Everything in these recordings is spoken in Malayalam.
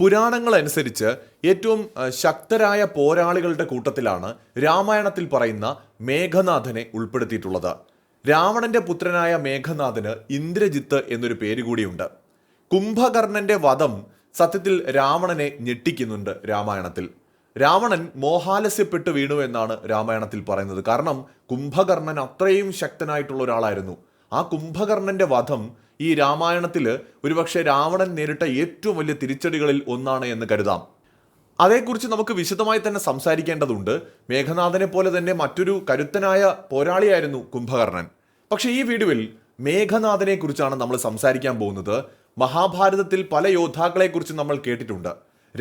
പുരാണങ്ങൾ അനുസരിച്ച് ഏറ്റവും ശക്തരായ പോരാളികളുടെ കൂട്ടത്തിലാണ് രാമായണത്തിൽ പറയുന്ന മേഘനാഥനെ ഉൾപ്പെടുത്തിയിട്ടുള്ളത്. രാവണന്റെ പുത്രനായ മേഘനാഥന് ഇന്ദ്രജിത്ത് എന്നൊരു പേര് കൂടിയുണ്ട്. കുംഭകർണന്റെ വധം സത്യത്തിൽ രാവണനെ ഞെട്ടിക്കുന്നുണ്ട് രാമായണത്തിൽ. രാവണൻ മോഹാലസ്യപ്പെട്ടു വീണു എന്നാണ് രാമായണത്തിൽ പറയുന്നത്. കാരണം കുംഭകർണൻ അത്രയും ശക്തനായിട്ടുള്ള ഒരാളായിരുന്നു. ആ കുംഭകർണന്റെ വധം ഈ രാമായണത്തിൽ ഒരുപക്ഷെ രാവണൻ നേരിട്ട ഏറ്റവും വലിയ തിരിച്ചടികളിൽ ഒന്നാണ് എന്ന് കരുതാം. അതേക്കുറിച്ച് നമുക്ക് വിശദമായി തന്നെ സംസാരിക്കേണ്ടതുണ്ട്. മേഘനാഥനെ പോലെ തന്നെ മറ്റൊരു കരുത്തനായ പോരാളിയായിരുന്നു കുംഭകർണൻ. പക്ഷേ ഈ വീഡിയോയിൽ മേഘനാഥനെ കുറിച്ചാണ് നമ്മൾ സംസാരിക്കാൻ പോകുന്നത്. മഹാഭാരതത്തിൽ പല യോദ്ധാക്കളെ കുറിച്ച് നമ്മൾ കേട്ടിട്ടുണ്ട്.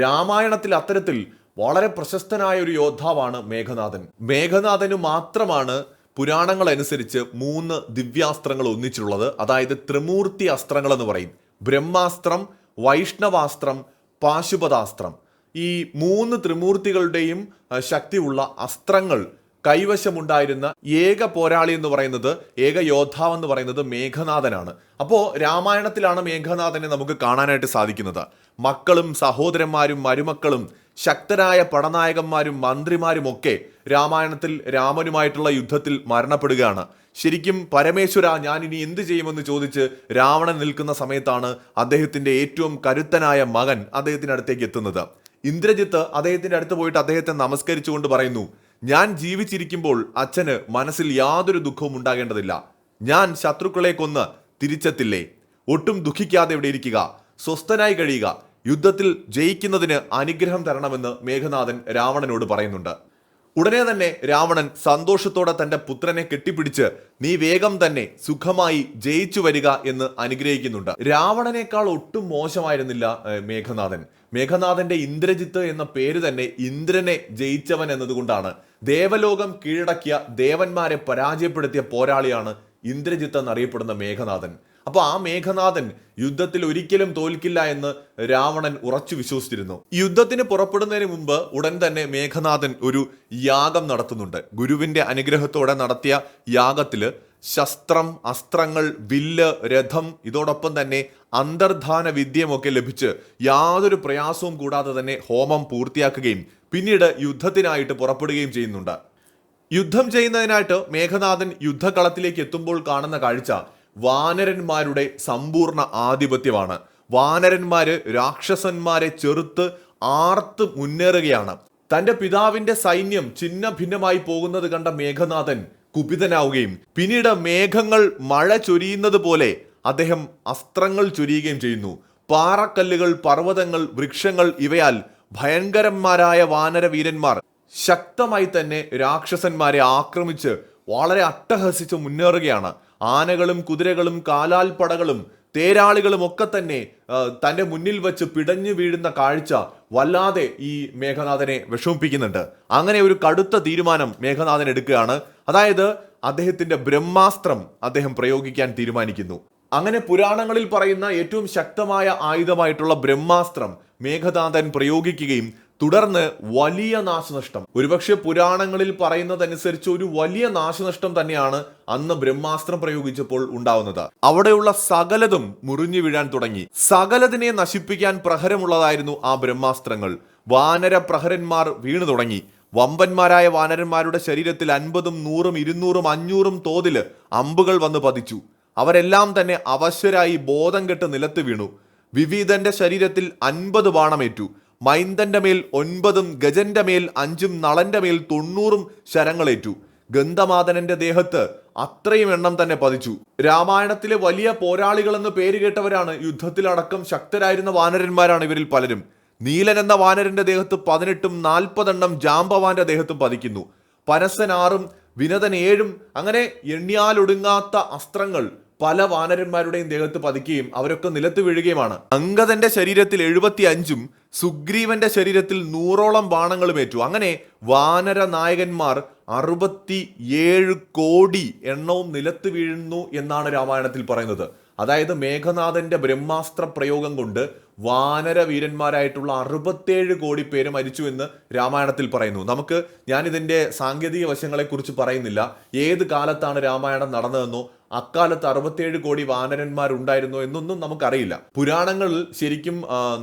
രാമായണത്തിൽ അത്തരത്തിൽ വളരെ പ്രശസ്തനായ ഒരു യോദ്ധാവാണ് മേഘനാഥൻ. മേഘനാഥന് മാത്രമാണ് പുരാണങ്ങൾ അനുസരിച്ച് മൂന്ന് ദിവ്യാസ്ത്രങ്ങൾ ഒന്നിച്ചിട്ടുള്ളത്. അതായത് ത്രിമൂർത്തി അസ്ത്രങ്ങൾ എന്ന് പറയും. ബ്രഹ്മാസ്ത്രം വൈഷ്ണവാസ്ത്രം പാശുപതാസ്ത്രം. ഈ മൂന്ന് ത്രിമൂർത്തികളുടെയും ശക്തിയുള്ള അസ്ത്രങ്ങൾ കൈവശമുണ്ടായിരുന്ന ഏക പോരാളി എന്ന് പറയുന്നത് ഏക യോദ്ധാവ് എന്ന് പറയുന്നത് മേഘനാഥനാണ്. അപ്പോൾ രാമായണത്തിലാണ് മേഘനാഥനെ നമുക്ക് കാണാനായിട്ട് സാധിക്കുന്നത്. മക്കളും സഹോദരന്മാരും മരുമക്കളും ശക്തരായ പടനായകന്മാരും മന്ത്രിമാരും ഒക്കെ രാമായണത്തിൽ രാമനുമായിട്ടുള്ള യുദ്ധത്തിൽ മരണപ്പെടുകയാണ്. ശരിക്കും പരമേശ്വര ഞാൻ ഇനി എന്ത് ചെയ്യുമെന്ന് ചോദിച്ച് രാവണൻ നിൽക്കുന്ന സമയത്താണ് അദ്ദേഹത്തിന്റെ ഏറ്റവും കരുത്തനായ മകൻ അദ്ദേഹത്തിന്റെ അടുത്തേക്ക് എത്തുന്നത്. ഇന്ദ്രജിത്ത് അദ്ദേഹത്തിന്റെ അടുത്ത് പോയിട്ട് അദ്ദേഹത്തെ നമസ്കരിച്ചുകൊണ്ട് പറയുന്നു ഞാൻ ജീവിച്ചിരിക്കുമ്പോൾ അച്ഛന് മനസ്സിൽ യാതൊരു ദുഃഖവും ഉണ്ടാകേണ്ടതില്ല. ഞാൻ ശത്രുക്കളെ കൊന്ന് തിരിച്ചെത്തില്ലേ? ഒട്ടും ദുഃഖിക്കാതെ ഇവിടെ ഇരിക്കുക. സ്വസ്ഥനായി കഴിയുക. യുദ്ധത്തിൽ ജയിക്കുന്നതിന് അനുഗ്രഹം തരണമെന്ന് മേഘനാഥൻ രാവണനോട് പറയുന്നുണ്ട്. ഉടനെ തന്നെ രാവണൻ സന്തോഷത്തോടെ തന്റെ പുത്രനെ കെട്ടിപ്പിടിച്ച് നീ വേഗം തന്നെ സുഖമായി ജയിച്ചു വരിക എന്ന് അനുഗ്രഹിക്കുന്നുണ്ട്. രാവണനേക്കാൾ ഒട്ടും മോശമായിരുന്നില്ല മേഘനാഥൻ. മേഘനാഥന്റെ ഇന്ദ്രജിത്ത് എന്ന പേര് തന്നെ ഇന്ദ്രനെ ജയിച്ചവൻ എന്നതുകൊണ്ടാണ്. ദേവലോകം കീഴടക്കിയ ദേവന്മാരെ പരാജയപ്പെടുത്തിയ പോരാളിയാണ് ഇന്ദ്രജിത്ത് എന്നറിയപ്പെടുന്ന മേഘനാഥൻ. അപ്പൊ ആ മേഘനാഥൻ യുദ്ധത്തിൽ ഒരിക്കലും തോൽക്കില്ല എന്ന് രാവണൻ ഉറച്ചു വിശ്വസിച്ചിരുന്നു. യുദ്ധത്തിന് പുറപ്പെടുന്നതിന് മുമ്പ് ഉടൻ തന്നെ മേഘനാഥൻ ഒരു യാഗം നടത്തുന്നുണ്ട്. ഗുരുവിന്റെ അനുഗ്രഹത്തോടെ നടത്തിയ യാഗത്തിൽ ശസ്ത്രം അസ്ത്രങ്ങൾ വില്ല് രഥം ഇതോടൊപ്പം തന്നെ അന്തർധാന വിദ്യമൊക്കെ ലഭിച്ച് യാതൊരു പ്രയാസവും കൂടാതെ തന്നെ ഹോമം പൂർത്തിയാക്കുകയും പിന്നീട് യുദ്ധത്തിനായിട്ട് പുറപ്പെടുകയും ചെയ്യുന്നുണ്ട്. യുദ്ധം ചെയ്യുന്നതിനായിട്ട് മേഘനാഥൻ യുദ്ധകളത്തിലേക്ക് എത്തുമ്പോൾ കാണുന്ന കാഴ്ച വാനരന്മാരുടെ സമ്പൂർണ ആധിപത്യമാണ്. വാനരന്മാര് രാക്ഷസന്മാരെ ചെറുത്ത് ആർത്ത് മുന്നേറുകയാണ്. തന്റെ പിതാവിന്റെ സൈന്യം ചിഹ്ന ഭിന്നമായി പോകുന്നത് കണ്ട മേഘനാഥൻ കുപിതനാവുകയും പിന്നീട് മേഘങ്ങൾ മഴ ചൊരിയുന്നത് പോലെ അദ്ദേഹം അസ്ത്രങ്ങൾ ചൊരിയുകയും ചെയ്യുന്നു. പാറക്കല്ലുകൾ പർവതങ്ങൾ വൃക്ഷങ്ങൾ ഇവയാൽ ഭയങ്കരന്മാരായ വാനര വീരന്മാർ ശക്തമായി തന്നെ രാക്ഷസന്മാരെ ആക്രമിച്ച് വളരെ അട്ടഹസിച്ച് മുന്നേറുകയാണ്. ആനകളും കുതിരകളും കാലാൽപ്പടകളും തേരാളികളും ഒക്കെ തന്നെ തന്റെ മുന്നിൽ വെച്ച് പിടഞ്ഞു വീഴുന്ന കാഴ്ച വല്ലാതെ ഈ മേഘനാഥനെ വിഷമിപ്പിക്കുന്നുണ്ട്. അങ്ങനെ ഒരു കടുത്ത തീരുമാനം മേഘനാഥൻ എടുക്കുകയാണ്. അതായത് അദ്ദേഹത്തിന്റെ ബ്രഹ്മാസ്ത്രം അദ്ദേഹം പ്രയോഗിക്കാൻ തീരുമാനിക്കുന്നു. അങ്ങനെ പുരാണങ്ങളിൽ പറയുന്ന ഏറ്റവും ശക്തമായ ആയുധമായിട്ടുള്ള ബ്രഹ്മാസ്ത്രം മേഘനാഥൻ പ്രയോഗിക്കുകയും തുടർന്ന് വലിയ നാശനഷ്ടം. ഒരുപക്ഷെ പുരാണങ്ങളിൽ പറയുന്നതനുസരിച്ച് ഒരു വലിയ നാശനഷ്ടം തന്നെയാണ് അന്ന് ബ്രഹ്മാസ്ത്രം പ്രയോഗിച്ചപ്പോൾ ഉണ്ടാവുന്നത്. അവിടെയുള്ള സകലതും മുറിഞ്ഞു വീഴാൻ തുടങ്ങി. സകലതിനെ നശിപ്പിക്കാൻ പ്രഹരമുള്ളതായിരുന്നു ആ ബ്രഹ്മാസ്ത്രങ്ങൾ. വാനര പ്രഹരന്മാർ വീണു തുടങ്ങി. വമ്പന്മാരായ വാനരന്മാരുടെ ശരീരത്തിൽ അൻപതും നൂറും ഇരുന്നൂറും അഞ്ഞൂറും തോതിൽ അമ്പുകൾ വന്ന് പതിച്ചു. അവരെല്ലാം തന്നെ അവശരായി ബോധം കെട്ട് നിലത്ത് വീണു. വിവിധന്റെ ശരീരത്തിൽ അൻപത് ബാണമേറ്റു. മൈന്ദന്റെ മേൽ ഒൻപതും ഗജന്റെ മേൽ അഞ്ചും നളന്റെ മേൽ തൊണ്ണൂറും ശരങ്ങളേറ്റു. ഗന്ധമാതനന്റെ ദേഹത്ത് അത്രയും എണ്ണം തന്നെ പതിച്ചു. രാമായണത്തിലെ വലിയ പോരാളികൾ എന്ന് പേര് കേട്ടവരാണ് യുദ്ധത്തിലടക്കം ശക്തരായിരുന്ന വാനരന്മാരാണ് ഇവരിൽ പലരും. നീലൻ എന്ന വാനരന്റെ ദേഹത്ത് പതിനെട്ടും നാൽപ്പതെണ്ണം ജാമ്പവാന്റെ ദേഹത്തും പതിക്കുന്നു. പരസൻ ആറും വിനതൻ ഏഴും അങ്ങനെ എണ്ണിയാലൊടുങ്ങാത്ത അസ്ത്രങ്ങൾ പല വാനരന്മാരുടെയും ദേഹത്ത് പതിക്കുകയും അവരൊക്കെ നിലത്ത് വീഴുകയുമാണ്. അങ്കദന്റെ ശരീരത്തിൽ എഴുപത്തി അഞ്ചും സുഗ്രീവന്റെ ശരീരത്തിൽ നൂറോളം ബാണങ്ങളും ഏറ്റു. അങ്ങനെ വാനര നായകന്മാർ അറുപത്തി ഏഴ് കോടി എണ്ണവും നിലത്ത് വീഴുന്നു എന്നാണ് രാമായണത്തിൽ പറയുന്നത്. അതായത് മേഘനാഥന്റെ ബ്രഹ്മാസ്ത്ര പ്രയോഗം കൊണ്ട് വാനര വീരന്മാരായിട്ടുള്ള അറുപത്തേഴ് കോടി പേര് മരിച്ചു എന്ന് രാമായണത്തിൽ പറയുന്നു. നമുക്ക് ഞാൻ ഇതിന്റെ സാങ്കേതിക വശങ്ങളെക്കുറിച്ച് പറയുന്നില്ല. ഏത് കാലത്താണ് രാമായണം നടന്നതെന്നോ അക്കാലത്ത് അറുപത്തിയേഴ് കോടി വാനരന്മാരുണ്ടായിരുന്നോ എന്നൊന്നും നമുക്കറിയില്ല. പുരാണങ്ങളിൽ ശരിക്കും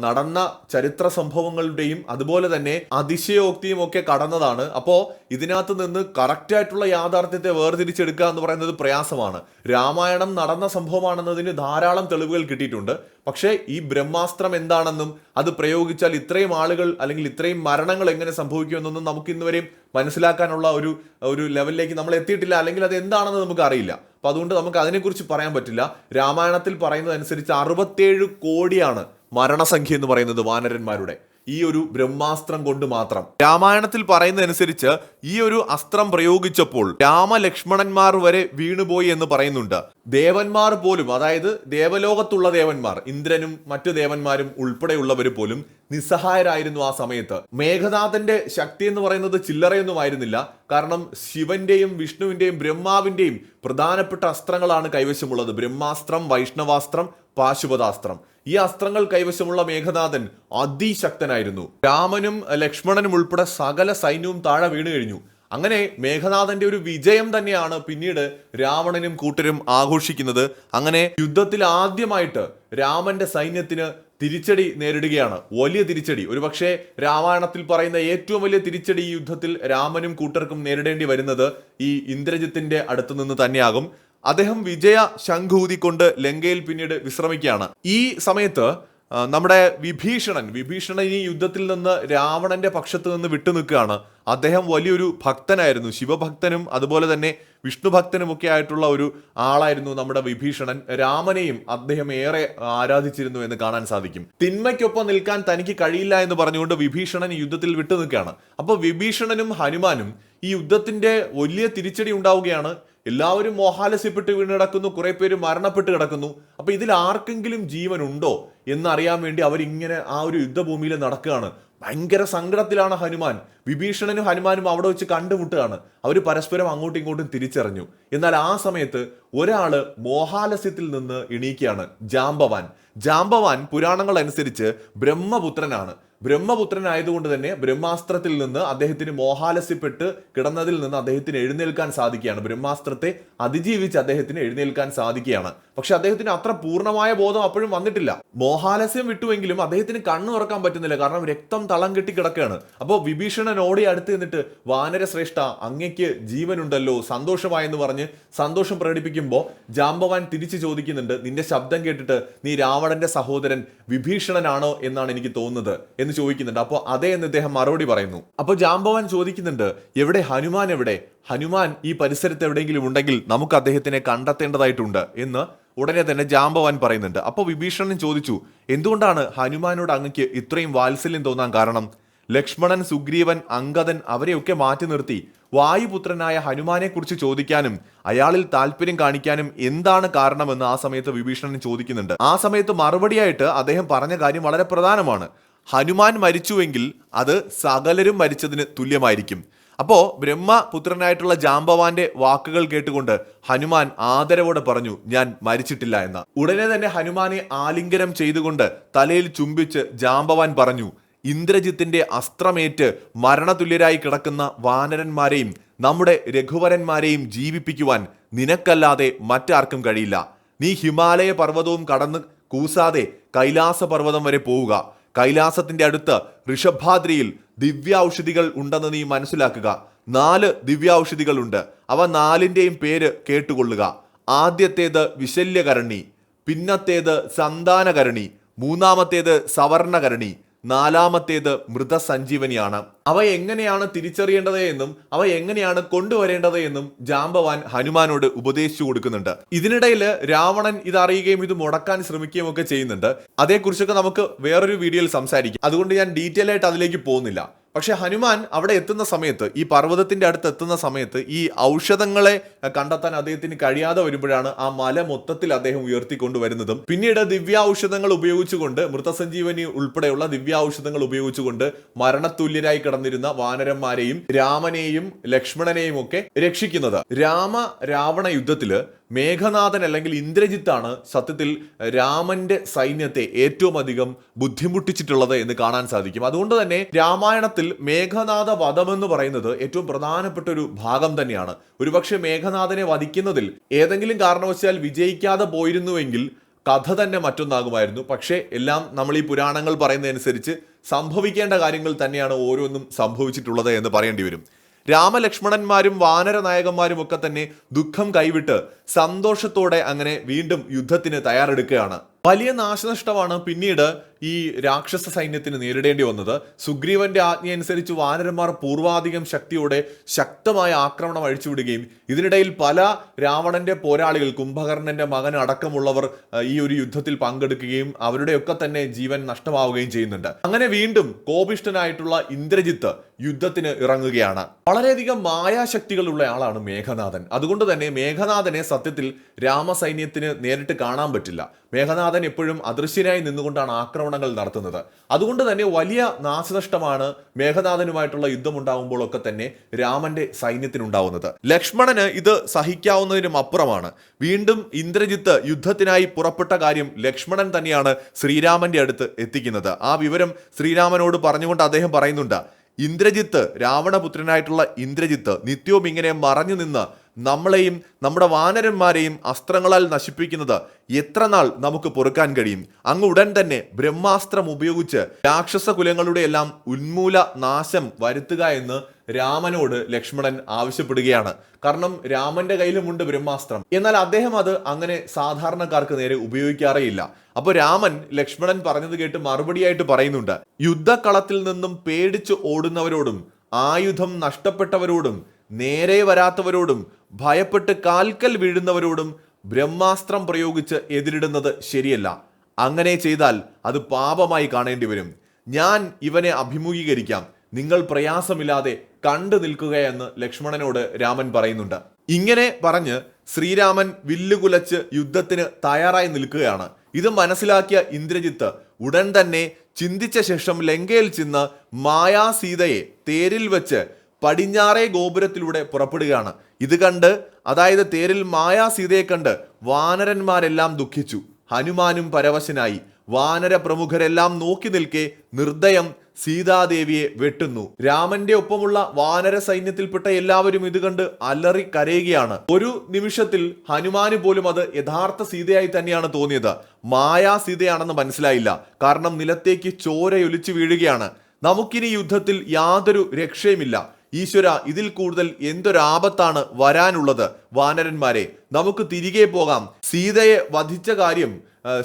നടന്ന ചരിത്ര സംഭവങ്ങളുടെയും അതുപോലെ തന്നെ അതിശയോക്തിയും ഒക്കെ കടന്നതാണ്. അപ്പോ ഇതിനകത്ത് നിന്ന് കറക്റ്റായിട്ടുള്ള യാഥാർത്ഥ്യത്തെ വേർതിരിച്ചെടുക്കുക എന്ന് പറയുന്നത് പ്രയാസമാണ്. രാമായണം നടന്ന സംഭവമാണെന്നതിന് ധാരാളം തെളിവുകൾ കിട്ടിയിട്ടുണ്ട്. പക്ഷേ ഈ ബ്രഹ്മാസ്ത്രം എന്താണെന്നും അത് പ്രയോഗിച്ചാൽ ഇത്രയും ആളുകൾ അല്ലെങ്കിൽ ഇത്രയും മരണങ്ങൾ എങ്ങനെ സംഭവിക്കുമെന്നൊന്നും നമുക്ക് ഇന്നുവരെയും മനസ്സിലാക്കാനുള്ള ഒരു ഒരു ലെവലിലേക്ക് നമ്മൾ എത്തിയിട്ടില്ല. അല്ലെങ്കിൽ അത് എന്താണെന്ന് നമുക്ക് അറിയില്ല അപ്പൊ അതുകൊണ്ട് നമുക്ക് അതിനെക്കുറിച്ച് പറയാൻ പറ്റില്ല. രാമായണത്തിൽ പറയുന്നതനുസരിച്ച് അറുപത്തേഴ് കോടിയാണ് മരണസംഖ്യ എന്ന് പറയുന്നത് വാനരന്മാരുടെ. ഈ ഒരു ബ്രഹ്മാസ്ത്രം കൊണ്ട് മാത്രം. രാമായണത്തിൽ പറയുന്നതനുസരിച്ച് ഈ ഒരു അസ്ത്രം പ്രയോഗിച്ചപ്പോൾ രാമലക്ഷ്മണന്മാർ വരെ വീണുപോയി എന്ന് പറയുന്നുണ്ട്. ദേവന്മാർ പോലും അതായത് ദേവലോകത്തുള്ള ദേവന്മാർ ഇന്ദ്രനും മറ്റു ദേവന്മാരും ഉൾപ്പെടെയുള്ളവർ പോലും നിസ്സഹായരായിരുന്നു ആ സമയത്ത്. മേഘനാഥന്റെ ശക്തി എന്ന് പറയുന്നത് ചില്ലറയൊന്നും ആയിരുന്നില്ല. കാരണം ശിവന്റെയും വിഷ്ണുവിന്റെയും ബ്രഹ്മാവിന്റെയും പ്രധാനപ്പെട്ട അസ്ത്രങ്ങളാണ് കൈവശമുള്ളത്. ബ്രഹ്മാസ്ത്രം വൈഷ്ണവാസ്ത്രം പാശുപതാസ്ത്രം. ഈ അസ്ത്രങ്ങൾ കൈവശമുള്ള മേഘനാഥൻ അതിശക്തനായിരുന്നു. രാമനും ലക്ഷ്മണനും ഉൾപ്പെടെ സകല സൈന്യവും താഴെ വീണു കഴിഞ്ഞു. അങ്ങനെ മേഘനാഥന്റെ ഒരു വിജയം തന്നെയാണ് പിന്നീട് രാവണനും കൂട്ടരും ആഘോഷിക്കുന്നത്. അങ്ങനെ യുദ്ധത്തിൽ ആദ്യമായിട്ട് രാമന്റെ സൈന്യത്തിന് തിരിച്ചടി നേരിടുകയാണ്. വലിയ തിരിച്ചടി. ഒരുപക്ഷെ രാമായണത്തിൽ പറയുന്ന ഏറ്റവും വലിയ തിരിച്ചടി ഈ യുദ്ധത്തിൽ രാമനും കൂട്ടർക്കും നേരിടേണ്ടി വരുന്നത് ഈ ഇന്ദ്രജിത്തിന്റെ അടുത്തു നിന്ന് തന്നെയാകും. അദ്ദേഹം വിജയ ശംഖൂതി കൊണ്ട് ലങ്കയിൽ പിന്നീട് വിശ്രമിക്കുകയാണ്. ഈ സമയത്ത് നമ്മുടെ വിഭീഷണൻ വിഭീഷണൻ ഈ യുദ്ധത്തിൽ നിന്ന് രാവണന്റെ പക്ഷത്ത് നിന്ന് വിട്ടു നിൽക്കുകയാണ്. അദ്ദേഹം വലിയൊരു ഭക്തനായിരുന്നു. ശിവഭക്തനും അതുപോലെ തന്നെ വിഷ്ണു ഭക്തനുമൊക്കെ ആയിട്ടുള്ള ഒരു ആളായിരുന്നു നമ്മുടെ വിഭീഷണൻ. രാമനെയും അദ്ദേഹം ഏറെ ആരാധിച്ചിരുന്നു എന്ന് കാണാൻ സാധിക്കും. തിന്മയ്ക്കൊപ്പം നിൽക്കാൻ തനിക്ക് കഴിയില്ല എന്ന് പറഞ്ഞുകൊണ്ട് വിഭീഷണൻ യുദ്ധത്തിൽ വിട്ടു നിൽക്കുകയാണ്. അപ്പോൾ വിഭീഷണനും ഹനുമാനും ഈ യുദ്ധത്തിന്റെ വലിയ തിരിച്ചടി ഉണ്ടാവുകയാണ്. എല്ലാവരും മോഹാലസ്യപ്പെട്ട് വീണ് കിടക്കുന്നു. കുറെ പേര് മരണപ്പെട്ട് കിടക്കുന്നു. അപ്പൊ ഇതിൽ ആർക്കെങ്കിലും ജീവൻ ഉണ്ടോ എന്നറിയാൻ വേണ്ടി അവരിങ്ങനെ ആ ഒരു യുദ്ധഭൂമിയിൽ നടക്കുകയാണ്. ഭയങ്കര സങ്കടത്തിലാണ് ഹനുമാൻ. വിഭീഷണനും ഹനുമാനും അവിടെ വെച്ച് കണ്ടുമുട്ടുകയാണ്. അവർ പരസ്പരം അങ്ങോട്ടും ഇങ്ങോട്ടും തിരിച്ചറിഞ്ഞു. എന്നാൽ ആ സമയത്ത് ഒരാൾ മോഹാലസ്യത്തിൽ നിന്ന് എണീക്കുകയാണ് ജാംബവാൻ. ജാംബവാൻ പുരാണങ്ങൾ അനുസരിച്ച് ബ്രഹ്മപുത്രനാണ്. ബ്രഹ്മപുത്രനായതുകൊണ്ട് തന്നെ ബ്രഹ്മാസ്ത്രത്തിൽ നിന്ന് അദ്ദേഹത്തിന് മോഹാലസ്യപ്പെട്ട് കിടന്നതിൽ നിന്ന് അദ്ദേഹത്തിന് എഴുന്നേൽക്കാൻ സാധിക്കുകയാണ്. ബ്രഹ്മാസ്ത്രത്തെ അതിജീവിച്ച് അദ്ദേഹത്തിന് എഴുന്നേൽക്കാൻ സാധിക്കുകയാണ്. പക്ഷെ അദ്ദേഹത്തിന് അത്ര പൂർണമായ ബോധം അപ്പോഴും വന്നിട്ടില്ല. മോഹാലസ്യം വിട്ടുവെങ്കിലും അദ്ദേഹത്തിന് കണ്ണു തുറക്കാൻ പറ്റുന്നില്ല. കാരണം രക്തം തളം കെട്ടി കിടക്കുകയാണ്. അപ്പോൾ വിഭീഷണൻ ഓടി അടുത്ത് നിന്നിട്ട് വാനര ശ്രേഷ്ഠ അങ്ങയ്ക്ക് ജീവനുണ്ടല്ലോ സന്തോഷമായെന്ന് പറഞ്ഞ് സന്തോഷം പ്രകടിപ്പിക്കുമ്പോൾ ജാംബവാൻ തിരിച്ചു ചോദിക്കുന്നുണ്ട് നിന്റെ ശബ്ദം കേട്ടിട്ട് നീ രാവണന്റെ സഹോദരൻ വിഭീഷണനാണോ എന്നാണ് എനിക്ക് തോന്നുന്നത്? എന്ന് ചോദിക്കുന്നുണ്ട്. അപ്പോൾ അതേ എന്ന് ഇദ്ദേഹം മറുപടി പറയുന്നു. അപ്പോൾ ജാംബവാൻ ചോദിക്കുന്നുണ്ട് എവിടെ? ഹനുമാൻ എവിടെ? ഹനുമാൻ ഈ പരിസരത്ത് എവിടെയെങ്കിലും ഉണ്ടെങ്കിൽ നമുക്ക് അദ്ദേഹത്തിനെ കണ്ടെത്തേണ്ടതായിട്ടുണ്ട്. എന്ന് ഉടനെ തന്നെ ജാംബവാൻ പറയുന്നുണ്ട്. അപ്പോൾ വിഭീഷണൻ ചോദിച്ചു എന്തുകൊണ്ടാണ് ഹനുമാനോട് അങ്ങക്ക് ഇത്രയും വാത്സല്യം തോന്നാൻ കാരണം? ലക്ഷ്മണൻ സുഗ്രീവൻ അങ്കദൻ അവരെയൊക്കെ മാറ്റി നിർത്തി. വായുപുത്രനായ ഹനുമാനെ കുറിച്ച് ചോദിക്കാനും അയാളിൽ താല്പര്യം കാണിക്കാനും എന്താണ് കാരണമെന്ന് ആ സമയത്ത് വിഭീഷണൻ ചോദിക്കുന്നുണ്ട്. ആ സമയത്ത് മറുപടിയായിട്ട് അദ്ദേഹം പറഞ്ഞ കാര്യം വളരെ പ്രധാനമാണ്. ഹനുമാൻ മരിച്ചുവെങ്കിൽ അത് സകലരും മരിച്ചതിന് തുല്യമായിരിക്കും. അപ്പോ ബ്രഹ്മപുത്രനായിട്ടുള്ള ജാംബവാന്റെ വാക്കുകൾ കേട്ടുകൊണ്ട് ഹനുമാൻ ആദരവോടെ പറഞ്ഞു ഞാൻ മരിച്ചിട്ടില്ല എന്ന്. ഉടനെ തന്നെ ഹനുമാനെ ആലിംഗനം ചെയ്തുകൊണ്ട് തലയിൽ ചുംബിച്ച് ജാംബവാൻ പറഞ്ഞു ഇന്ദ്രജിത്തിന്റെ അസ്ത്രമേറ്റ് മരണതുല്യരായി കിടക്കുന്ന വാനരന്മാരെയും നമ്മുടെ രഘുവരന്മാരെയും ജീവിപ്പിക്കുവാൻ നിനക്കല്ലാതെ മറ്റാർക്കും കഴിയില്ല. നീ ഹിമാലയ പർവതവും കടന്ന് കൂസാതെ കൈലാസ പർവതം വരെ പോവുക. കൈലാസത്തിന്റെ അടുത്ത് ഋഷഭാദ്രിയിൽ ദിവ്യൌഷധികൾ ഉണ്ടെന്ന് നീ മനസ്സിലാക്കുക. നാല് ദിവ്യൌഷധികൾ ഉണ്ട്. അവ നാലിന്റെയും പേര് കേട്ടുകൊള്ളുക. ആദ്യത്തേത് വിശല്യകരണി പിന്നത്തേത് സന്താനകരണി മൂന്നാമത്തേത് സവർണകരണി നാലാമത്തേത് മൃതസഞ്ജീവനിയാണ്. അവ എങ്ങനെയാണ് തിരിച്ചറിയേണ്ടത് എന്നും അവ എങ്ങനെയാണ് കൊണ്ടുവരേണ്ടത് എന്നും ജാമ്പവാൻ ഹനുമാനോട് ഉപദേശിച്ചു കൊടുക്കുന്നുണ്ട്. ഇതിനിടയിൽ രാവണൻ ഇത് അറിയുകയും ഇത് മുടക്കാൻ ശ്രമിക്കുകയും ഒക്കെ ചെയ്യുന്നുണ്ട്. അതേക്കുറിച്ചൊക്കെ നമുക്ക് വേറൊരു വീഡിയോയിൽ സംസാരിക്കാം. അതുകൊണ്ട് ഞാൻ ഡീറ്റെയിൽ ആയിട്ട് അതിലേക്ക് പോകുന്നില്ല. പക്ഷെ ഹനുമാൻ അവിടെ എത്തുന്ന സമയത്ത് ഈ പർവതത്തിന്റെ അടുത്ത് എത്തുന്ന സമയത്ത് ഈ ഔഷധങ്ങളെ കണ്ടെത്താൻ അദ്ദേഹത്തിന് കഴിയാതെ വരുമ്പോഴാണ് ആ മല മൊത്തത്തിൽ അദ്ദേഹം ഉയർത്തിക്കൊണ്ടുവരുന്നതും. പിന്നീട് ദിവ്യാഔഷധങ്ങൾ ഉപയോഗിച്ചുകൊണ്ട് മൃതസഞ്ജീവനി ഉൾപ്പെടെയുള്ള ദിവ്യാഔഷധങ്ങൾ ഉപയോഗിച്ചുകൊണ്ട് മരണതുല്യരായി കിടന്നിരുന്ന വാനരന്മാരെയും രാമനെയും ലക്ഷ്മണനെയും ഒക്കെ രക്ഷിക്കുന്നത്. രാമ രാവണ യുദ്ധത്തിൽ മേഘനാഥൻ അല്ലെങ്കിൽ ഇന്ദ്രജിത്താണ് സത്യത്തിൽ രാമന്റെ സൈന്യത്തെ ഏറ്റവും അധികം ബുദ്ധിമുട്ടിച്ചിട്ടുള്ളത് എന്ന് കാണാൻ സാധിക്കും. അതുകൊണ്ട് തന്നെ രാമായണത്തിൽ മേഘനാഥ വധം എന്ന് പറയുന്നത് ഏറ്റവും പ്രധാനപ്പെട്ട ഒരു ഭാഗം തന്നെയാണ്. ഒരുപക്ഷെ മേഘനാഥനെ വധിക്കുന്നതിൽ ഏതെങ്കിലും കാരണവശാൽ വിജയിക്കാതെ പോയിരുന്നുവെങ്കിൽ കഥ തന്നെ മറ്റൊന്നാകുമായിരുന്നു. പക്ഷേ എല്ലാം നമ്മൾ ഈ പുരാണങ്ങൾ പറയുന്നതനുസരിച്ച് സംഭവിക്കേണ്ട കാര്യങ്ങൾ തന്നെയാണ് ഓരോന്നും സംഭവിച്ചിട്ടുള്ളത് എന്ന് പറയേണ്ടി വരും. രാമലക്ഷ്മണന്മാരും വാനര നായകന്മാരും ഒക്കെ തന്നെ ദുഃഖം കൈവിട്ട് സന്തോഷത്തോടെ അങ്ങനെ വീണ്ടും യുദ്ധത്തിന് തയ്യാറെടുക്കുകയാണ്. വലിയ നാശനഷ്ടമാണ് പിന്നീട് ഈ രാക്ഷസ സൈന്യത്തിന് നേരിടേണ്ടി വന്നത്. സുഗ്രീവന്റെ ആജ്ഞയനുസരിച്ച് വാനരന്മാർ പൂർവാധികം ശക്തിയോടെ ശക്തമായ ആക്രമണം അഴിച്ചുവിടുകയും ഇതിനിടയിൽ പല രാവണന്റെ പോരാളികൾ കുംഭകർണന്റെ മകൻ അടക്കമുള്ളവർ ഈ ഒരു യുദ്ധത്തിൽ പങ്കെടുക്കുകയും അവരുടെയൊക്കെ തന്നെ ജീവൻ നഷ്ടമാവുകയും ചെയ്യുന്നുണ്ട്. അങ്ങനെ വീണ്ടും കോപിഷ്ഠനായിട്ടുള്ള ഇന്ദ്രജിത്ത് യുദ്ധത്തിന് ഇറങ്ങുകയാണ്. വളരെയധികം മായാശക്തികളുള്ള ആളാണ് മേഘനാഥൻ. അതുകൊണ്ട് തന്നെ മേഘനാഥനെ സത്യത്തിൽ രാമസൈന്യത്തിന് നേരിട്ട് കാണാൻ പറ്റില്ല. മേഘനാഥൻ എപ്പോഴും അദൃശ്യനായി നിന്നുകൊണ്ടാണ് ആക്രമണങ്ങൾ നടത്തുന്നത്. അതുകൊണ്ട് തന്നെ വലിയ നാശനഷ്ടമാണ് മേഘനാഥനുമായിട്ടുള്ള യുദ്ധം ഉണ്ടാകുമ്പോഴൊക്കെ തന്നെ രാമന്റെ സൈന്യത്തിനുണ്ടാവുന്നത്. ലക്ഷ്മണന് ഇത് സഹിക്കാവുന്നതിനും അപ്പുറമാണ്. വീണ്ടും ഇന്ദ്രജിത്ത് യുദ്ധത്തിനായി പുറപ്പെട്ട കാര്യം ലക്ഷ്മണൻ തന്നെയാണ് ശ്രീരാമന്റെ അടുത്ത് എത്തിക്കുന്നത്. ആ വിവരം ശ്രീരാമനോട് പറഞ്ഞുകൊണ്ട് അദ്ദേഹം പറയുന്നുണ്ട് ഇന്ദ്രജിത്ത് രാവണപുത്രനായിട്ടുള്ള ഇന്ദ്രജിത്ത് നിത്യവും ഇങ്ങനെ മറഞ്ഞു നിന്ന് നമ്മളെയും നമ്മുടെ വാനരന്മാരെയും അസ്ത്രങ്ങളാൽ നശിപ്പിക്കുന്നത് എത്ര നാൾ നമുക്ക് പൊറുക്കാൻ കഴിയും? അങ്ങ് ഉടൻ തന്നെ ബ്രഹ്മാസ്ത്രം ഉപയോഗിച്ച് രാക്ഷസ കുലങ്ങളുടെ എല്ലാം ഉന്മൂല നാശം വരുത്തുക എന്ന് രാമനോട് ലക്ഷ്മണൻ ആവശ്യപ്പെടുകയാണ്. കാരണം രാമന്റെ കയ്യിലുമുണ്ട് ബ്രഹ്മാസ്ത്രം. എന്നാൽ അദ്ദേഹം അത് അങ്ങനെ സാധാരണക്കാർക്ക് നേരെ ഉപയോഗിക്കാറേയില്ല. അപ്പോൾ രാമൻ ലക്ഷ്മണൻ പറഞ്ഞത് കേട്ട് മറുപടിയായിട്ട് പറയുന്നുണ്ട്. യുദ്ധക്കളത്തിൽ നിന്നും പേടിച്ച് ഓടുന്നവരോടും ആയുധം നഷ്ടപ്പെട്ടവരോടും നേരെ വരാത്തവരോടും ഭയപ്പെട്ട് കാൽക്കൽ വീഴുന്നവരോടും ബ്രഹ്മാസ്ത്രം പ്രയോഗിച്ച് എതിരിടുന്നത് ശരിയല്ല. അങ്ങനെ ചെയ്താൽ അത് പാപമായി കാണേണ്ടി വരും. ഞാൻ ഇവനെ അഭിമുഖീകരിക്കാം. നിങ്ങൾ പ്രയാസമില്ലാതെ കണ്ടു നിൽക്കുകയെന്ന് ലക്ഷ്മണനോട് രാമൻ പറയുന്നുണ്ട്. ഇങ്ങനെ പറഞ്ഞ് ശ്രീരാമൻ വില്ലുകുലച്ച് യുദ്ധത്തിന് തയ്യാറായി നിൽക്കുകയാണ്. ഇത് മനസ്സിലാക്കിയ ഇന്ദ്രജിത്ത് ഉടൻ തന്നെ ചിന്തിച്ച ശേഷം ലങ്കയിൽ ചെന്ന് മായാസീതയെ തേരിൽ വെച്ച് പടിഞ്ഞാറേ ഗോപുരത്തിലൂടെ പുറപ്പെടുകയാണ്. ഇത് കണ്ട് അതായത് തേരിൽ മായാസീതയെ കണ്ട് വാനരന്മാരെല്ലാം ദുഃഖിച്ചു. ഹനുമാനും പരവശനായി. വാനര പ്രമുഖരെല്ലാം നോക്കി നിൽക്കെ നിർദ്ദയം സീതാദേവിയെ വെട്ടുന്നു. രാമന്റെ ഒപ്പമുള്ള വാനര സൈന്യത്തിൽപ്പെട്ട എല്ലാവരും ഇത് കണ്ട് അലറി കരയുകയാണ്. ഒരു നിമിഷത്തിൽ ഹനുമാന് പോലും അത് യഥാർത്ഥ സീതയായി തന്നെയാണ് തോന്നിയത്. മായാ സീതയാണെന്ന് മനസ്സിലായില്ല. കാരണം നിലത്തേക്ക് ചോരയൊലിച്ചു വീഴുകയാണ്. നമുക്കിനി യുദ്ധത്തിൽ യാതൊരു രക്ഷയുമില്ല. ഈശ്വര ഇതിൽ കൂടുതൽ എന്തൊരാപത്താണ് വരാനുള്ളത്? വാനരന്മാരെ നമുക്ക് തിരികെ പോകാം. സീതയെ വധിച്ച കാര്യം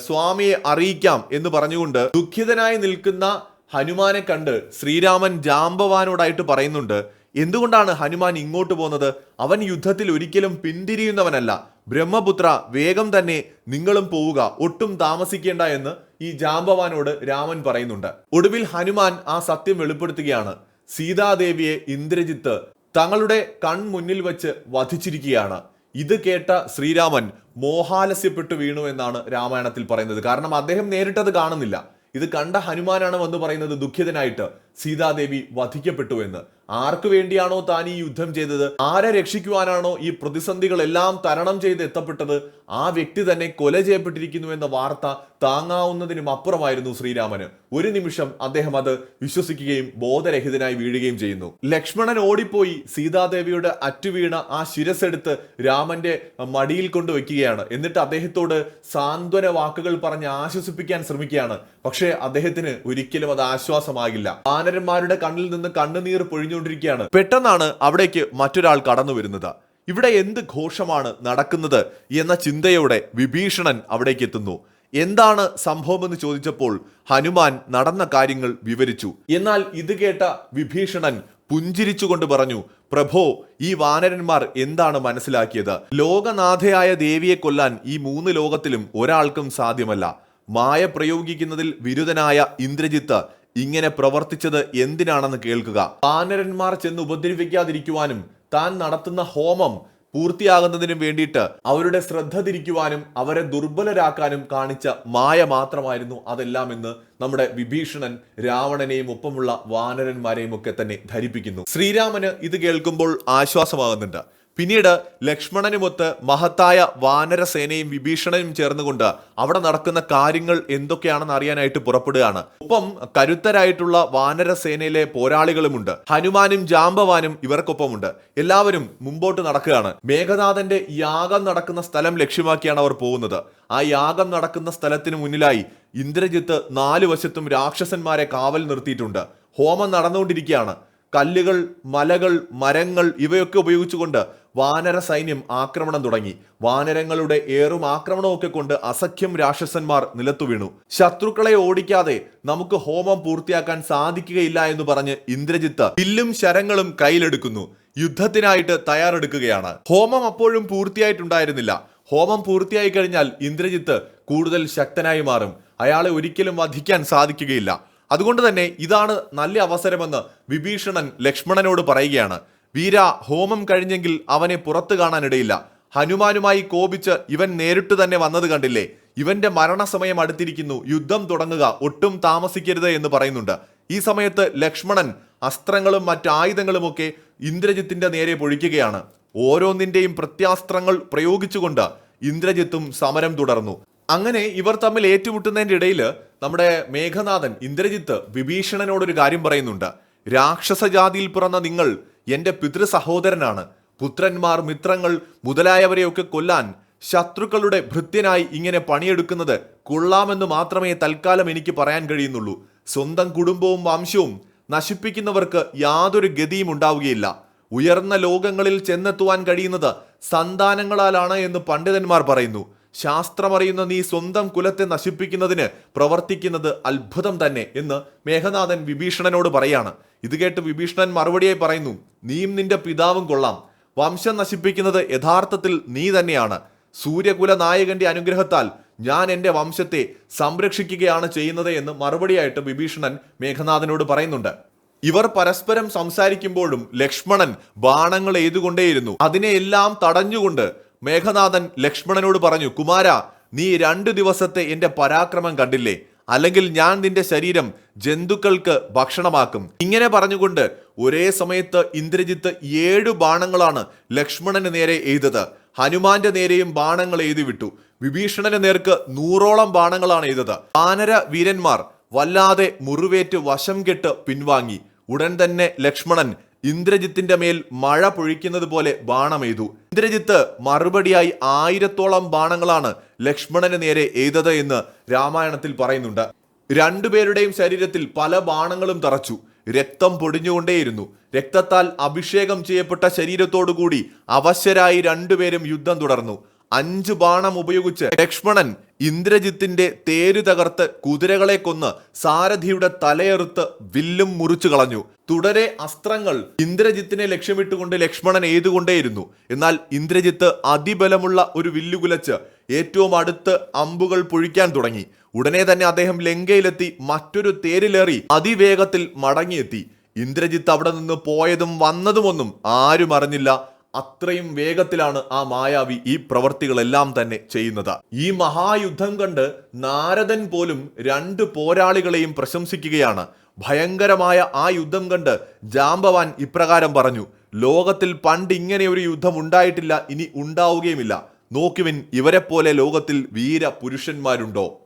സ്വാമിയെ അറിയിക്കാം എന്ന് പറഞ്ഞുകൊണ്ട് ദുഃഖിതനായി നിൽക്കുന്ന ഹനുമാനെ കണ്ട് ശ്രീരാമൻ ജാമ്പവാനോടായിട്ട് പറയുന്നുണ്ട് എന്തുകൊണ്ടാണ് ഹനുമാൻ ഇങ്ങോട്ട് പോകുന്നത്? അവൻ യുദ്ധത്തിൽ ഒരിക്കലും പിന്തിരിയുന്നവനല്ല. ബ്രഹ്മപുത്ര വേഗം തന്നെ നിങ്ങളും പോവുക. ഒട്ടും താമസിക്കേണ്ട എന്ന് ഈ ജാമ്പവാനോട് രാമൻ പറയുന്നുണ്ട്. ഒടുവിൽ ഹനുമാൻ ആ സത്യം വെളിപ്പെടുത്തുകയാണ്. സീതാദേവിയെ ഇന്ദ്രജിത്ത് തങ്ങളുടെ കൺമുന്നിൽ വെച്ച് വധിച്ചിരിക്കുകയാണ്. ഇത് കേട്ട ശ്രീരാമൻ മോഹാലസ്യപ്പെട്ടു വീണു എന്നാണ് രാമായണത്തിൽ പറയുന്നത്. കാരണം അദ്ദേഹം നേരിട്ടത് കാണുന്നില്ല. ഇത് കണ്ട ഹനുമാനാണ് വന്ന് പറയുന്നത് ദുഃഖിതനായിട്ട് സീതാദേവി വധിക്കപ്പെട്ടു എന്ന്. ആർക്കു വേണ്ടിയാണോ താൻ ഈ യുദ്ധം ചെയ്തത്? ആരെ രക്ഷിക്കുവാനാണോ ഈ പ്രതിസന്ധികളെല്ലാം തരണം ചെയ്ത് എത്തപ്പെട്ടത്? ആ വ്യക്തി തന്നെ കൊല ചെയ്യപ്പെട്ടിരിക്കുന്നു എന്ന വാർത്ത താങ്ങാവുന്നതിനും അപ്പുറമായിരുന്നു ശ്രീരാമന്. ഒരു നിമിഷം അദ്ദേഹം അത് വിശ്വസിക്കുകയും ബോധരഹിതനായി വീഴുകയും ചെയ്യുന്നു. ലക്ഷ്മണൻ ഓടിപ്പോയി സീതാദേവിയുടെ അറ്റുവീണ ആ ശിരസെടുത്ത് രാമന്റെ മടിയിൽ കൊണ്ടുവയ്ക്കുകയാണ്. എന്നിട്ട് അദ്ദേഹത്തോട് സാന്ത്വന വാക്കുകൾ പറഞ്ഞ് ആശ്വസിപ്പിക്കാൻ ശ്രമിക്കുകയാണ്. പക്ഷേ അദ്ദേഹത്തിന് ഒരിക്കലും അത് ആശ്വാസമാകില്ല. വാനരന്മാരുടെ കണ്ണിൽ നിന്ന് കണ്ണുനീർ പൊഴിഞ്ഞുകൊണ്ടിരിക്കുകയാണ് പെട്ടെന്നാണ് അവിടേക്ക് മറ്റൊരാൾ കടന്നു വരുന്നത്. ഇവിടെ എന്ത് ഘോഷമാണ് നടക്കുന്നത് എന്ന ചിന്തയോടെ വിഭീഷണൻ അവിടേക്ക് എത്തുന്നു. എന്താണ് സംഭവമെന്ന് ചോദിച്ചപ്പോൾ ഹനുമാൻ നടന്ന കാര്യങ്ങൾ വിവരിച്ചു. എന്നാൽ ഇത് കേട്ട വിഭീഷണൻ പുഞ്ചിരിച്ചുകൊണ്ട് പറഞ്ഞു പ്രഭോ ഈ വാനരന്മാർ എന്താണ് മനസ്സിലാക്കിയത്? ലോകനാഥയായ ദേവിയെ കൊല്ലാൻ ഈ മൂന്ന് ലോകത്തിലും ഒരാൾക്കും സാധ്യമല്ല. മായ പ്രയോഗിക്കുന്നതിൽ വിരുദ്ധനായ ഇന്ദ്രജിത്ത് ഇങ്ങനെ പ്രവർത്തിച്ചത് എന്തിനാണെന്ന് കേൾക്കുക. പാനരന്മാർ ചെന്ന് ഉപദ്രവിക്കാതിരിക്കുവാനും താൻ നടത്തുന്ന ഹോമം പൂർത്തിയാകുന്നതിനും വേണ്ടിയിട്ട് അവരുടെ ശ്രദ്ധ തിരിക്കുവാനും അവരെ ദുർബലരാക്കാനും കാണിച്ച മായ മാത്രമായിരുന്നു അതെല്ലാം എന്ന് നമ്മുടെ വിഭീഷണൻ രാവണനെയും ഒപ്പമുള്ള വാനരന്മാരെയും ഒക്കെ തന്നെ ധരിപ്പിക്കുന്നു. ശ്രീരാമന് ഇത് കേൾക്കുമ്പോൾ ആശ്വാസമാകുന്നുണ്ട്. പിന്നീട് ലക്ഷ്മണനുമൊത്ത് മഹത്തായ വാനരസേനയും വിഭീഷണനും ചേർന്നുകൊണ്ട് അവിടെ നടക്കുന്ന കാര്യങ്ങൾ എന്തൊക്കെയാണെന്ന് അറിയാനായിട്ട് പുറപ്പെടുകയാണ്. ഒപ്പം കരുത്തരായിട്ടുള്ള വാനരസേനയിലെ പോരാളികളുമുണ്ട്. ഹനുമാനും ജാമ്പവാനും ഇവർക്കൊപ്പമുണ്ട്. എല്ലാവരും മുമ്പോട്ട് നടക്കുകയാണ്. മേഘനാഥന്റെ യാഗം നടക്കുന്ന സ്ഥലം ലക്ഷ്യമാക്കിയാണ് അവർ പോകുന്നത്. ആ യാഗം നടക്കുന്ന സ്ഥലത്തിന് മുന്നിലായി ഇന്ദ്രജിത്ത് നാലു വശത്തും രാക്ഷസന്മാരെ കാവൽ നിർത്തിയിട്ടുണ്ട്. ഹോമം നടന്നുകൊണ്ടിരിക്കുകയാണ്. കല്ലുകൾ മലകൾ മരങ്ങൾ ഇവയൊക്കെ ഉപയോഗിച്ചുകൊണ്ട് വാനര സൈന്യം ആക്രമണം തുടങ്ങി. വാനരങ്ങളുടെ ഏറും ആക്രമണമൊക്കെ കൊണ്ട് അസഖ്യം രാക്ഷസന്മാർ നിലത്തു വീണു. ശത്രുക്കളെ ഓടിക്കാതെ നമുക്ക് ഹോമം പൂർത്തിയാക്കാൻ സാധിക്കുകയില്ല എന്ന് പറഞ്ഞ് ഇന്ദ്രജിത്ത് വില്ലും ശരങ്ങളും കയ്യിലെടുക്കുന്നു. യുദ്ധത്തിനായിട്ട് തയ്യാറെടുക്കുകയാണ്. ഹോമം അപ്പോഴും പൂർത്തിയായിട്ടുണ്ടായിരുന്നില്ല. ഹോമം പൂർത്തിയായി കഴിഞ്ഞാൽ ഇന്ദ്രജിത്ത് കൂടുതൽ ശക്തനായി മാറും. അയാളെ ഒരിക്കലും വധിക്കാൻ സാധിക്കുകയില്ല. അതുകൊണ്ട് തന്നെ ഇതാണ് നല്ല അവസരമെന്ന് വിഭീഷണൻ ലക്ഷ്മണനോട് പറയുകയാണ്. വീര ഹോമം കഴിഞ്ഞെങ്കിൽ അവനെ പുറത്തു കാണാനിടയില്ല. ഹനുമാനുമായി കോപിച്ച് ഇവൻ നേരിട്ട് തന്നെ വന്നത് കണ്ടില്ലേ? ഇവന്റെ മരണസമയം അടുത്തിരിക്കുന്നു. യുദ്ധം തുടങ്ങുക. ഒട്ടും താമസിക്കരുത് എന്ന് പറയുന്നുണ്ട്. ഈ സമയത്ത് ലക്ഷ്മണൻ അസ്ത്രങ്ങളും മറ്റായുധങ്ങളുമൊക്കെ ഇന്ദ്രജിത്തിന്റെ നേരെ പൊഴിക്കുകയാണ്. ഓരോന്നിന്റെയും പ്രത്യാസ്ത്രങ്ങൾ പ്രയോഗിച്ചുകൊണ്ട് ഇന്ദ്രജിത്തും സമരം തുടർന്നു. അങ്ങനെ ഇവർ തമ്മിൽ ഏറ്റുമുട്ടുന്നതിന്റെ ഇടയിൽ നമ്മുടെ മേഘനാഥൻ ഇന്ദ്രജിത്ത് വിഭീഷണനോടൊരു കാര്യം പറയുന്നുണ്ട്. രാക്ഷസജാതിയിൽ പിറന്ന നിങ്ങൾ എന്റെ പിതൃ സഹോദരനാണ് പുത്രന്മാർ മിത്രങ്ങൾ മുതലായവരെയൊക്കെ കൊല്ലാൻ ശത്രുക്കളുടെ ഭൃത്യനായി ഇങ്ങനെ പണിയെടുക്കുന്നത് കൊള്ളാമെന്ന് മാത്രമേ തൽക്കാലം എനിക്ക് പറയാൻ കഴിയുന്നുള്ളൂ. സ്വന്തം കുടുംബവും വംശവും നശിപ്പിക്കുന്നവർക്ക് യാതൊരു ഗതിയും ഉണ്ടാവുകയില്ല. ഉയർന്ന ലോകങ്ങളിൽ ചെന്നെത്തുവാൻ കഴിയുന്നത് സന്താനങ്ങളാലാണ് എന്ന് പണ്ഡിതന്മാർ പറയുന്നു. ശാസ്ത്രമറിയുന്ന നീ സ്വന്തം കുലത്തെ നശിപ്പിക്കുന്നതിന് പ്രവർത്തിക്കുന്നത് അത്ഭുതം തന്നെ എന്ന് മേഘനാഥൻ വിഭീഷണനോട് പറയാണ്. ഇത് കേട്ട് വിഭീഷണൻ മറുപടിയായി പറയുന്നു നീയും നിന്റെ പിതാവും കൊള്ളാം. വംശം നശിപ്പിക്കുന്നത് യഥാർത്ഥത്തിൽ നീ തന്നെയാണ്. സൂര്യകുല നായകന്റെ അനുഗ്രഹത്താൽ ഞാൻ എന്റെ വംശത്തെ സംരക്ഷിക്കുകയാണ് ചെയ്യുന്നത് എന്ന് മറുപടിയായിട്ട് വിഭീഷണൻ മേഘനാഥനോട് പറയുന്നുണ്ട്. ഇവർ പരസ്പരം സംസാരിക്കുമ്പോഴും ലക്ഷ്മണൻ ബാണങ്ങൾ എഴുതുകൊണ്ടേയിരുന്നു അതിനെയെല്ലാം തടഞ്ഞുകൊണ്ട് മേഘനാഥൻ ലക്ഷ്മണനോട് പറഞ്ഞു കുമാര നീ രണ്ടു ദിവസത്തെ എന്റെ പരാക്രമം കണ്ടില്ലേ? അല്ലെങ്കിൽ ഞാൻ നിന്റെ ശരീരം ജന്തുക്കൾക്ക് ഭക്ഷണമാക്കും. ഇങ്ങനെ പറഞ്ഞുകൊണ്ട് ഒരേ സമയത്ത് ഇന്ദ്രജിത്ത് ഏഴു ബാണങ്ങളാണ് ലക്ഷ്മണന് നേരെ എയ്തത് ഹനുമാന്റെ നേരെയും ബാണങ്ങൾ എഴുതി വിട്ടു. വിഭീഷണന് നേർക്ക് നൂറോളം ബാണങ്ങളാണ് എഴുതത്. വാനര വീരന്മാർ വല്ലാതെ മുറിവേറ്റ് വശം കെട്ട് പിൻവാങ്ങി. ഉടൻ തന്നെ ലക്ഷ്മണൻ ഇന്ദ്രജിത്തിന്റെ മേൽ മഴ പൊഴിക്കുന്നത് പോലെ ബാണമെയ്തു ഇന്ദ്രജിത്ത് മറുപടിയായി ആയിരത്തോളം ബാണങ്ങളാണ് ലക്ഷ്മണന് നേരെ എയ്തത് എന്ന് രാമായണത്തിൽ പറയുന്നുണ്ട്. രണ്ടുപേരുടെയും ശരീരത്തിൽ പല ബാണങ്ങളും തറച്ചു. രക്തം പൊടിഞ്ഞുകൊണ്ടേയിരുന്നു. രക്തത്താൽ അഭിഷേകം ചെയ്യപ്പെട്ട ശരീരത്തോടുകൂടി അവശരായി രണ്ടുപേരും യുദ്ധം തുടർന്നു. അഞ്ച് ബാണം ഉപയോഗിച്ച് ലക്ഷ്മണൻ ഇന്ദ്രജിത്തിന്റെ തേരു തകർത്ത് കുതിരകളെ കൊന്ന് സാരഥിയുടെ തലയെറുത്ത് വില്ലും മുറിച്ചു കളഞ്ഞു. തുടരെ അസ്ത്രങ്ങൾ ഇന്ദ്രജിത്തിനെ ലക്ഷ്യമിട്ടുകൊണ്ട് ലക്ഷ്മണൻ എയ്തുകൊണ്ടേയിരുന്നു. എന്നാൽ ഇന്ദ്രജിത്ത് അതിബലമുള്ള ഒരു വില്ലുകുലച്ച് ഏറ്റവും അടുത്ത് അമ്പുകൾ പൊഴിക്കാൻ തുടങ്ങി. ഉടനെ തന്നെ അദ്ദേഹം ലങ്കയിലെത്തി മറ്റൊരു തേരിലേറി അതിവേഗത്തിൽ മടങ്ങിയെത്തി. ഇന്ദ്രജിത്ത് അവിടെ നിന്ന് പോയതും വന്നതുമൊന്നും ആരും അറിഞ്ഞില്ല. അത്രയും വേഗത്തിലാണ് ആ മായാവി ഈ പ്രവർത്തികളെല്ലാം തന്നെ ചെയ്യുന്നത്. ഈ മഹായുദ്ധം കണ്ട് നാരദൻ പോലും രണ്ട് പോരാളികളെയും പ്രശംസിക്കുകയാണ്. ഭയങ്കരമായ ആ യുദ്ധം കണ്ട് ജാമ്പവാൻ ഇപ്രകാരം പറഞ്ഞു ലോകത്തിൽ പണ്ട് ഇങ്ങനെ ഒരു യുദ്ധം ഉണ്ടായിട്ടില്ല ഇനി ഉണ്ടാവുകയുമില്ല. നോക്കുവിൻ ഇവരെപ്പോലെ ലോകത്തിൽ വീര പുരുഷന്മാരുണ്ടോ?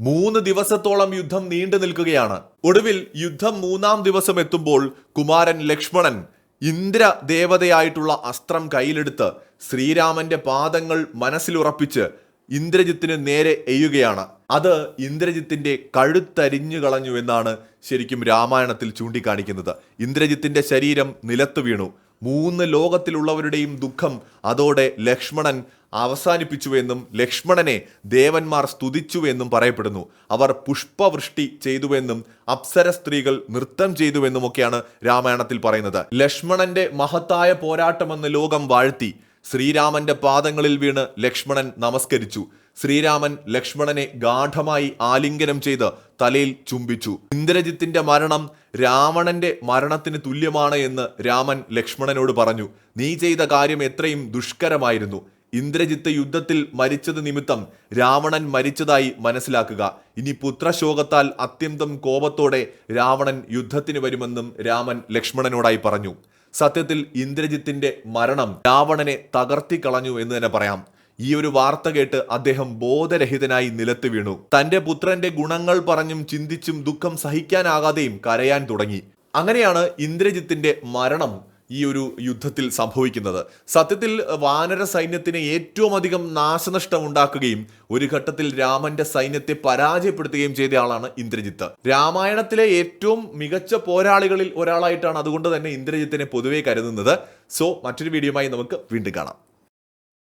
മൂന്ന് ദിവസത്തോളം യുദ്ധം നീണ്ടു നിൽക്കുകയാണ്. ഒടുവിൽ യുദ്ധം മൂന്നാം ദിവസം എത്തുമ്പോൾ കുമാരൻ ലക്ഷ്മണൻ ഇന്ദ്ര ദേവതയായിട്ടുള്ള അസ്ത്രം കയ്യിലെടുത്ത് ശ്രീരാമന്റെ പാദങ്ങൾ മനസ്സിലുറപ്പിച്ച് ഇന്ദ്രജിത്തിന് നേരെ എയ്യുകയാണ്. അത് ഇന്ദ്രജിത്തിന്റെ കഴുത്തരിഞ്ഞു കളഞ്ഞു എന്നാണ് ശരിക്കും രാമായണത്തിൽ ചൂണ്ടിക്കാണിക്കുന്നത്. ഇന്ദ്രജിത്തിന്റെ ശരീരം നിലത്ത് വീണു. മൂന്ന് ലോകത്തിലുള്ളവരുടെയും ദുഃഖം അതോടെ ലക്ഷ്മണൻ അവസാനിപ്പിച്ചുവെന്നും ലക്ഷ്മണനെ ദേവന്മാർ സ്തുതിച്ചുവെന്നും പറയപ്പെടുന്നു. അവർ പുഷ്പവൃഷ്ടി ചെയ്തുവെന്നും അപ്സര സ്ത്രീകൾ നൃത്തം ചെയ്തുവെന്നുമൊക്കെയാണ് രാമായണത്തിൽ പറയുന്നത്. ലക്ഷ്മണന്റെ മഹത്തായ പോരാട്ടമെന്ന് ലോകം വാഴ്ത്തി ശ്രീരാമന്റെ പാദങ്ങളിൽ വീണ് ലക്ഷ്മണൻ നമസ്കരിച്ചു. ശ്രീരാമൻ ലക്ഷ്മണനെ ഗാഠമായി ആലിംഗനം ചെയ്ത് തലയിൽ ചുംബിച്ചു. ഇന്ദ്രജിത്തിന്റെ മരണം രാവണന്റെ മരണത്തിന് തുല്യമാണ് എന്ന് രാമൻ ലക്ഷ്മണനോട് പറഞ്ഞു. നീ ചെയ്ത കാര്യം എത്രയും ദുഷ്കരമായിരുന്നു. ഇന്ദ്രജിത്ത് യുദ്ധത്തിൽ മരിച്ചത് നിമിത്തം രാവണൻ മരിച്ചതായി മനസ്സിലാക്കുക. ഇനി പുത്രശോകത്താൽ അത്യന്തം കോപത്തോടെ രാവണൻ യുദ്ധത്തിന് വരുമെന്നും രാമൻ ലക്ഷ്മണനോടായി പറഞ്ഞു. സത്യത്തിൽ ഇന്ദ്രജിത്തിന്റെ മരണം രാവണനെ തകർത്തിക്കളഞ്ഞു എന്ന് തന്നെ പറയാം. ഈ ഒരു വാർത്ത കേട്ട് അദ്ദേഹം ബോധരഹിതനായി നിലത്ത് വീണു. തന്റെ പുത്രന്റെ ഗുണങ്ങൾ പറഞ്ഞും ചിന്തിച്ചും ദുഃഖം സഹിക്കാനാകാതെയും കരയാൻ തുടങ്ങി. അങ്ങനെയാണ് ഇന്ദ്രജിത്തിന്റെ മരണം ഈ ഒരു യുദ്ധത്തിൽ സംഭവിക്കുന്നത്. സത്യത്തിൽ വാനര സൈന്യത്തിന് ഏറ്റവും അധികം നാശനഷ്ടം ഉണ്ടാക്കുകയും ഒരു ഘട്ടത്തിൽ രാമന്റെ സൈന്യത്തെ പരാജയപ്പെടുത്തുകയും ചെയ്ത ആളാണ് ഇന്ദ്രജിത്ത്. രാമായണത്തിലെ ഏറ്റവും മികച്ച പോരാളികളിൽ ഒരാളായിട്ടാണ് അതുകൊണ്ട് തന്നെ ഇന്ദ്രജിത്തിനെ പൊതുവെ കരുതുന്നത്. സോ മറ്റൊരു വീഡിയോയുമായി നമുക്ക് വീണ്ടും കാണാം.